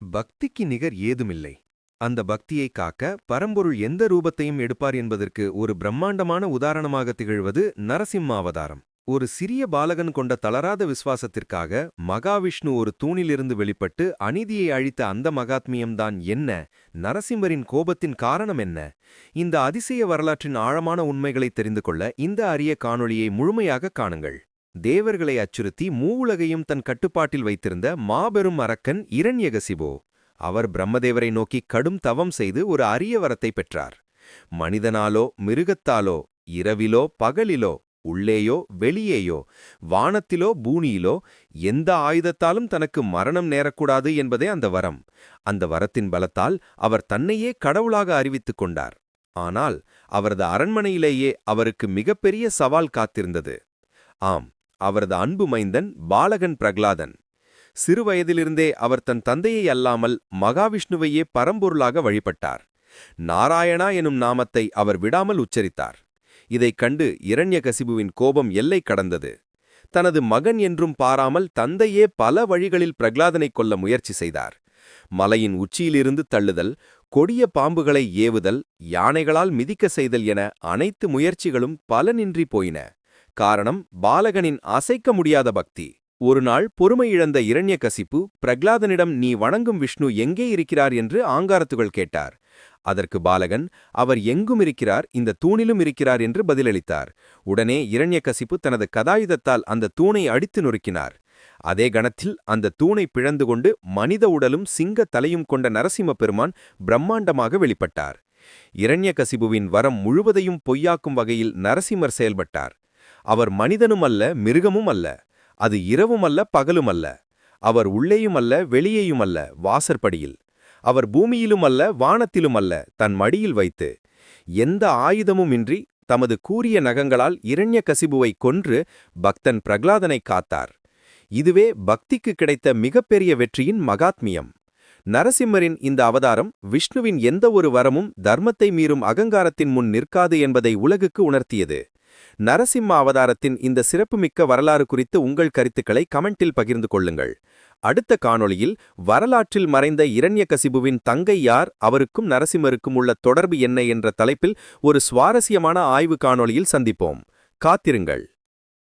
பக்திக்கு நிகர் ஏதுமில்லை. அந்த பக்தியை காக்க பரம்பொருள் எந்த ரூபத்தையும் எடுப்பார் என்பதற்கு ஒரு பிரம்மாண்டமான உதாரணமாக திகழ்வது நரசிம்ம அவதாரம் ஒரு சிறிய பாலகன் கொண்ட தளராத விசுவாசத்திற்காக மகாவிஷ்ணு ஒரு தூணிலிருந்து வெளிப்பட்டு அநீதியை அழித்த அந்த மகாத்மியம்தான் என்ன? நரசிம்மரின் கோபத்தின் காரணம் என்ன? இந்த அதிசய வரலாற்றின் ஆழமான உண்மைகளை தெரிந்து கொள்ள இந்த அரிய காணொளியை முழுமையாக காணுங்கள். தேவர்களை அச்சுறுத்தி மூவுலகையும் தன் கட்டுப்பாட்டில் வைத்திருந்த மாபெரும் அரக்கன் இரண்யகசிபோ. அவர் பிரம்மதேவரை நோக்கி கடும் தவம் செய்து ஒரு அரிய வரத்தை பெற்றார். மனிதனாலோ மிருகத்தாலோ இரவிலோ பகலிலோ உள்ளேயோ வெளியேயோ வானத்திலோ பூனியிலோ எந்த ஆயுதத்தாலும் தனக்கு மரணம் நேரக்கூடாது என்பதே அந்த வரம். அந்த வரத்தின் பலத்தால் அவர் தன்னையே கடவுளாக அறிவித்துக் கொண்டார். ஆனால் அவரது அரண்மனையிலேயே அவருக்கு மிகப்பெரிய சவால் காத்திருந்தது. ஆம் அவரது அன்பு மைந்தன் பாலகன் பிரகலாதன். சிறுவயதிலிருந்தே அவர் தன் தந்தையை அல்லாமல் மகாவிஷ்ணுவையே பரம்பொருளாக வழிபட்டார். நாராயணா எனும் நாமத்தை அவர் விடாமல் உச்சரித்தார். இதைக் கண்டு இரண்யகசிபுவின் கோபம் எல்லை கடந்தது. தனது மகன் என்றும் பாராமல் தந்தையே பல வழிகளில் பிரகலாதனைக் கொல்ல முயற்சி செய்தார். மலையின் உச்சியிலிருந்து தள்ளுதல் கொடிய பாம்புகளை ஏவுதல் யானைகளால் மிதிக்க செய்தல் என அனைத்து முயற்சிகளும் பலனின்றி போயின. காரணம் பாலகனின் அசைக்க முடியாத பக்தி. ஒருநாள் பொறுமை இழந்த இரண்யகசிப்பு பிரகலாதனிடம் நீ வணங்கும் விஷ்ணு எங்கே இருக்கிறார்? என்று ஆங்காரத்துகள் கேட்டார். அதற்கு பாலகன் அவர் எங்கும் இருக்கிறார் இந்த தூணிலும் இருக்கிறார் என்று பதிலளித்தார். உடனே இரண்யகசிப்பு தனது கதாயுதத்தால் அந்த தூணை அடித்து நொறுக்கினார். அதே கணத்தில் அந்த தூணை பிழந்து கொண்டு மனித உடலும் சிங்க தலையும் கொண்ட நரசிம்ம பெருமான் பிரம்மாண்டமாக வெளிப்பட்டார். இரண்யகசிபுவின் வரம் முழுவதையும் பொய்யாக்கும் வகையில் நரசிம்மர் செயல்பட்டார். அவர் மனிதனும் அல்ல மிருகமும் அல்ல. அது இரவும் அல்ல பகலும் அல்ல. அவர் உள்ளேயும் அல்ல வெளியேயும் அல்ல வாசற்படியில். அவர் பூமியிலும் அல்ல வானத்திலும் அல்ல தன் மடியில் வைத்து. எந்த ஆயுதமும் இன்றி தமது கூரிய நகங்களால் இரண்ய கசிபுவை கொன்று பக்தன் பிரகலாதனை காத்தார். இதுவே பக்திக்கு கிடைத்த மிகப்பெரிய வெற்றியின் மகாத்மியம். நரசிம்மரின் இந்த அவதாரம் விஷ்ணுவின் எந்த ஒரு வரமும் தர்மத்தை மீறும் அகங்காரத்தின் முன் நிற்காது என்பதை உலகுக்கு உணர்த்தியது. நரசிம்ம அவதாரத்தின் இந்த சிறப்புமிக்க வரலாறு குறித்து உங்கள் கருத்துக்களை கமெண்டில் பகிர்ந்து கொள்ளுங்கள். அடுத்த காணொளியில் வரலாற்றில் மறைந்த இரண்யகசிபுவின் தங்கை யார் அவருக்கும் நரசிம்மருக்கும் உள்ள தொடர்பு என்ன என்ற தலைப்பில் ஒரு சுவாரஸ்யமான ஆய்வு காணொளியில் சந்திப்போம். காத்திருங்கள்.